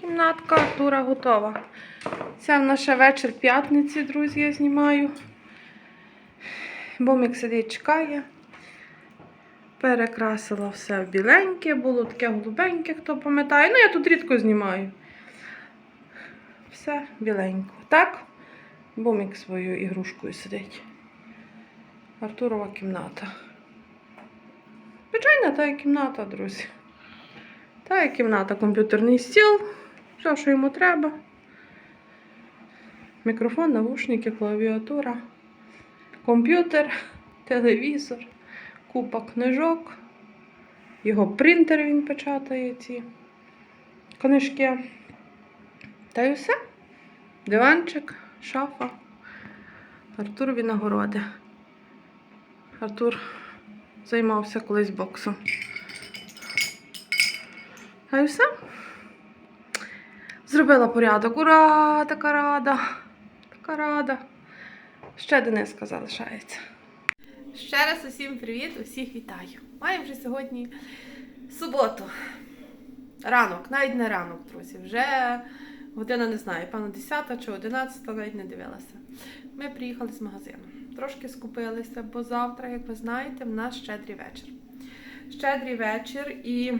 Кімнатка Артура готова. Це в нас вечір п'ятниці, друзі, я знімаю. Бомік сидить, чекає. Перекрасила все в біленьке, було таке голубеньке, хто пам'ятає. Ну, я тут рідко знімаю. Все біленько. Так? Бомік своєю ігрушкою сидить. Артурова кімната. Звичайна та кімната, друзі. Та кімната, комп'ютерний стіл, все, що йому треба. Мікрофон, навушники, клавіатура, комп'ютер, телевізор, купа книжок. Його принтер він печатає ці книжки. Та й все. Диванчик, шафа. Артурові нагороди. Артур займався колись боксом. А і все. Зробила порядок. Ура! Така рада! Така рада. Ще Дениска залишається. Ще раз усім привіт, усіх вітаю. Маємо вже сьогодні суботу. Ранок, навіть не ранок, друзі. Вже година не знаю, певно, 10 чи 11, навіть не дивилася. Ми приїхали з магазину. Трошки скупилися, бо завтра, як ви знаєте, в нас щедрий вечір. Щедрий вечір і.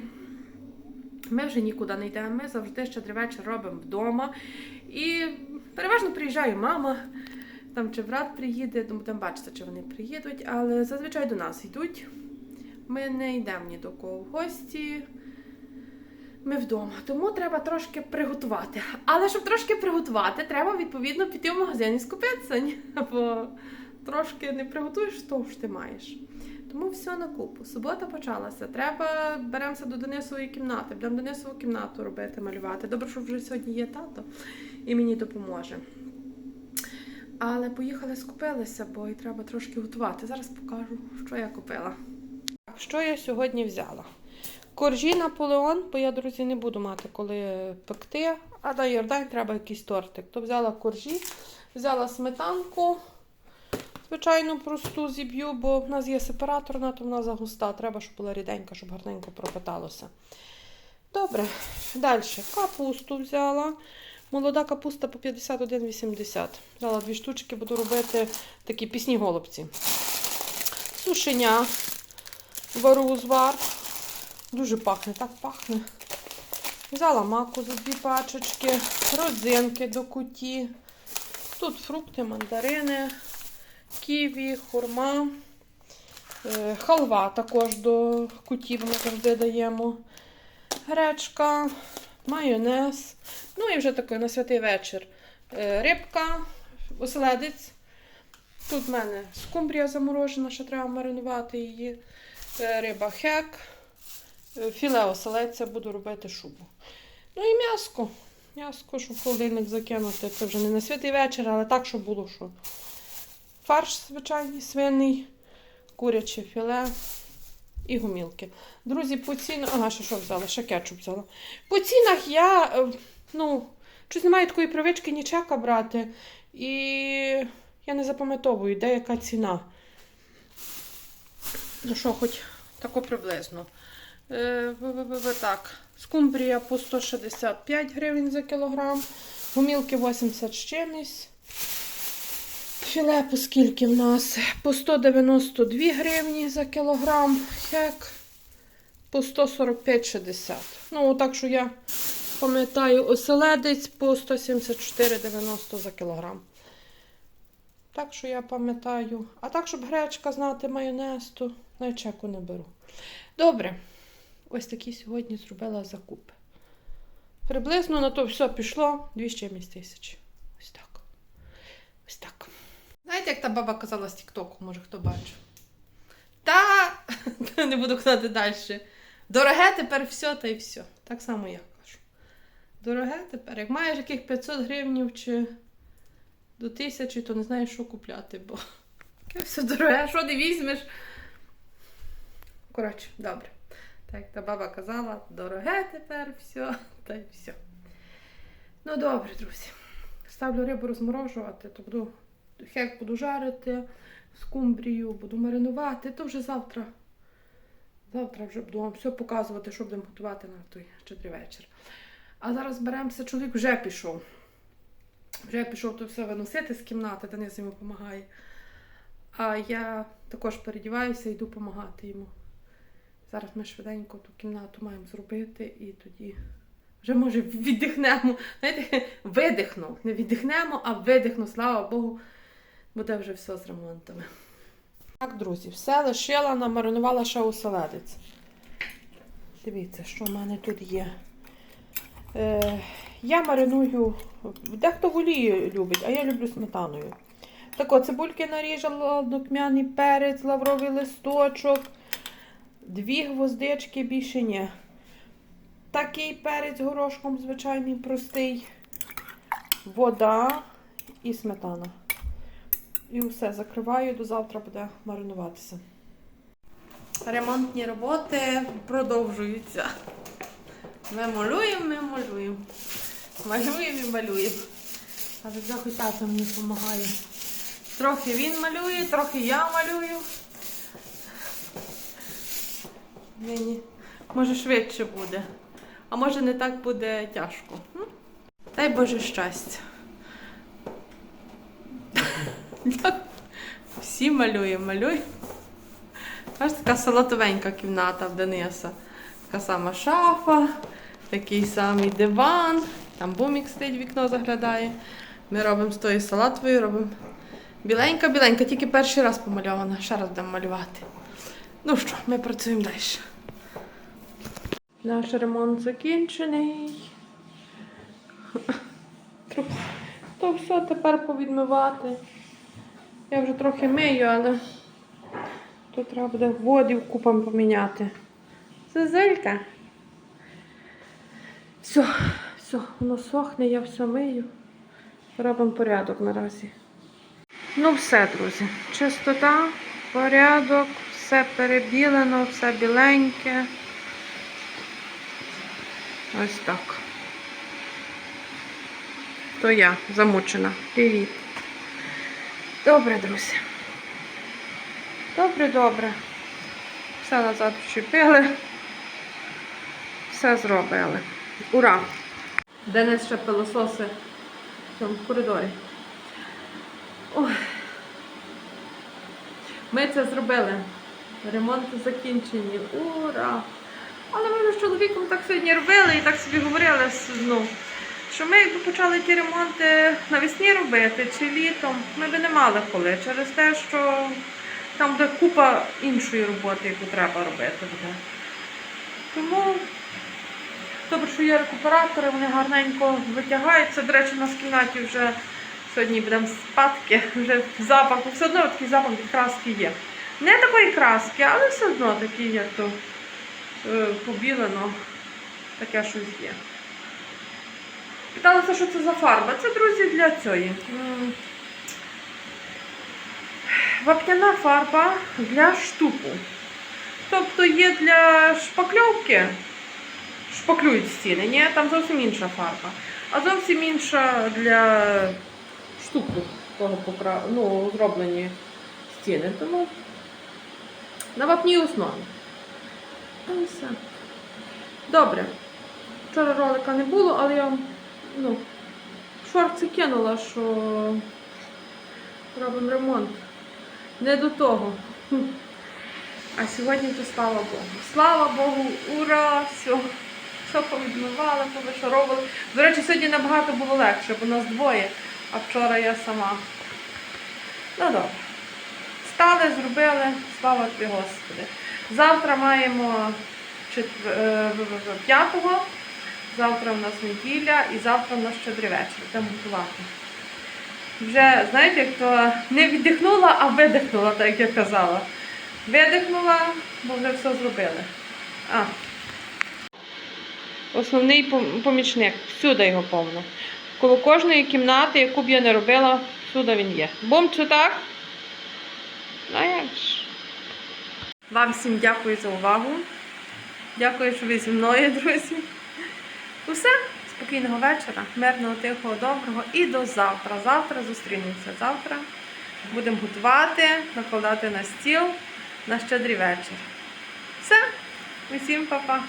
Ми вже нікуди не йдемо. Ми завжди щедрий вечір робимо вдома. І переважно приїжджає мама, там чи брат приїде, тому там бачите, чи вони приїдуть, але зазвичай до нас йдуть. Ми не йдемо ні до кого в гості. Ми вдома. Тому треба трошки приготувати. Але щоб трошки приготувати, треба відповідно піти в магазин і скупитися. Бо трошки не приготуєш того, що ти маєш. Тому все на купу. Субота почалася. Треба беремося до Денисової кімнати. Будемо Денисову кімнату робити, малювати. Добре, що вже сьогодні є тато і мені допоможе. Але поїхали, скупилися, бо і треба трошки готувати. Зараз покажу, що я купила. Що я сьогодні взяла? Коржі Наполеон, бо я, друзі, не буду мати коли пекти, а на Йордань треба якийсь тортик. То взяла коржі, взяла сметанку. Звичайно, просту зіб'ю, бо в нас є сепараторна, то вона загуста. Треба, щоб була ріденька, щоб гарненько пропиталося. Добре, далі. Капусту взяла. Молода капуста по 51,80. Взяла дві штучки, буду робити такі пісні голубці. Сушеня. Беру узвар. Дуже пахне, так пахне. Взяла маку за дві пачечки, родзинки до куті. Тут фрукти, мандарини, ківі, хурма, е, халва також до кутів ми завжди даємо. Гречка, майонез. Ну і вже такий на святий вечір. Е, Рибка, оселедець. Тут в мене скумбрія заморожена, ще треба маринувати її. Е, Риба хек. Філе оселедця буду робити шубу. Ну і м'яско. М'яско, щоб в холодильник закинути. Це вже не на святий вечір, але так, щоб було що. Фарш звичайний свиний, куряче філе і гумілки. Друзі, по цінах. Ага, ще що взяла? Ще кетчуп взяла. По цінах я, е, ну, щось немає такої привички ні чека брати. І я не запам'ятовую, де яка ціна. Ну що, хоч тако приблизно. Е, Так, скумбрія по 165 гривень за кілограм, гумілки 80 з чимось. Філе по скільки в нас? По 192 гривні за кілограм, хек по 145,60. Ну, так що я пам'ятаю, оселедець по 174,90 за кілограм. Так що я пам'ятаю. А так, щоб гречка знати майонез, то навіть чеку не беру. Добре. Ось такі сьогодні зробила закупи. Приблизно на то все пішло 2 з чимось тисяч. Ось так. Ось так. Знаєте, як та баба казала з Тіктоку, може хто бачив? Та не буду казати далі. Дороге тепер все та й все. Так само я кажу. Дороге тепер. Як маєш яких 500 гривнів чи до тисячі, то не знаєш, що купляти, бо таке все дороге, що не візьмеш. Коротше, добре. Так, та баба казала, дороге тепер все, та й все. Ну, добре, друзі. Ставлю рибу розморожувати, то буду хек буду жарити, скумбрію, буду маринувати, то вже завтра. Завтра вже буду вам все показувати, що будемо готувати на той щедрий вечір. А зараз беремося, чоловік вже пішов. Вже пішов то все виносити з кімнати, Денис йому допомагає. А я також передіваюся і йду допомагати йому. Зараз ми швиденько ту кімнату маємо зробити і тоді вже може віддихнемо. Знаєте, видихну. Не віддихнемо, а видихну, слава Богу, буде вже все з ремонтами. Так, друзі, все лишила, намаринувала ще оселедець. Дивіться, що в мене тут є. Е, я мариную, дехто в олії любить, а я люблю сметаною. Так от, цибульки наріжала, духмяний перець, лавровий листочок, дві гвоздички, більше ні. Такий перець горошком, звичайний, простий, вода і сметана. І все, закриваю, до завтра буде маринуватися. Ремонтні роботи продовжуються. Ми малюємо, ми малюємо. Малюємо і малюємо. Але вже хоч тато мені допомагає. Трохи він малює, трохи я малюю. Нині. Може швидше буде. А може не так буде тяжко. Дай Боже щастя. Всі малюємо, малюємо. Ось така салатовенька кімната в Дениса. Така сама шафа, такий самий диван. Там бумік стоїть, вікно заглядає. Ми робимо з тої салатової, робимо біленька, біленька, тільки перший раз помальована. Ще раз будемо малювати. Ну що, ми працюємо далі. Наш ремонт закінчений. То все тепер повідмивати. Я вже трохи мию, але тут треба буде водів купам поміняти. Зазелька. Все, все, воно сохне, я все мию. Робимо порядок наразі. Ну, все, друзі. Чистота, порядок, все перебілено, все біленьке. Ось так. То я замучена. Привіт. Добре, друзі. Добре, добре. Все назад вчепили. Все зробили. Ура! Денис ще пилососи в цьому коридорі. Ми це зробили. Ремонти закінчені. Ура! Але ми з чоловіком так сьогодні робили і так собі говорили, ну, що ми якби почали ті ремонти навесні робити чи літом, ми би не мали коли через те, що там буде купа іншої роботи, яку треба робити буде. Тому добре, що є рекуператори, вони гарненько витягаються. До речі, у нас в кімнаті вже сьогодні будемо спадки, вже запах, все одно такий запах від краски є. Не такої краски, але все одно такий, як то е, побілено, таке щось є. Питалися, що це за фарба. Це, друзі, для цієї. Вапняна фарба для штуку. Тобто є для шпакльовки, шпаклюють стіни, ні, там зовсім інша фарба. А зовсім інша для штуку, покра... ну, зроблені стіни. Тому на вапній основі. Ну. Добре. Вчора ролика не було, але я вам, ну, шорти кинула, що робимо ремонт. Не до того. А сьогодні то слава Богу. Слава Богу, ура! Все, все повідмивали, повишаровували. До речі, сьогодні набагато було легше, бо нас двоє, а вчора я сама. Ну добре. Стали, зробили, слава тобі, Господи. Завтра маємо 5-го. Е, завтра в нас неділя і завтра в нас щедрий вечір. Будемо готувати. Вже, знаєте, як то не віддихнула, а видихнула, так як я казала. Видихнула, бо вже все зробили. А. Основний помічник. Всюди його повно. Коло кожної кімнати, яку б я не робила, всюди він є. Бум чи так? Ну як ж. Вам всім дякую за увагу. Дякую, що ви зі мною, друзі. Усе. Спокійного вечора, мирного, тихого, доброго і до завтра. Завтра зустрінемося. Завтра будемо готувати, накладати на стіл на щедрий вечір. Все, усім па-па.